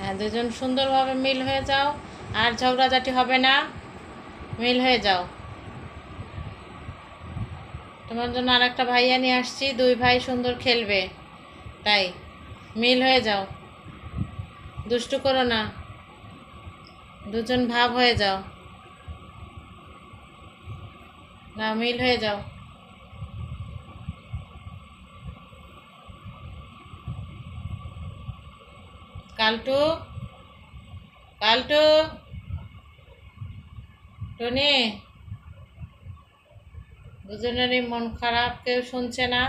হ্যাঁ দুজন সুন্দরভাবে মিল হয়ে যাও। আর ঝগড়াঝাটি হবে না। মিল হয়ে যাও। তোমার জন্য আর একটা ভাইয়া নিয়ে আসছি। দুই ভাই সুন্দর খেলবে। তাই, মিল হয়ে যাও। দুষ্টু করো না। দুজন ভাব হয়ে যাও। না, মিল হয়ে যাও। কালটু পাল্টো। টনি দুজনেরই মন খারাপ কেউ শুনছে না।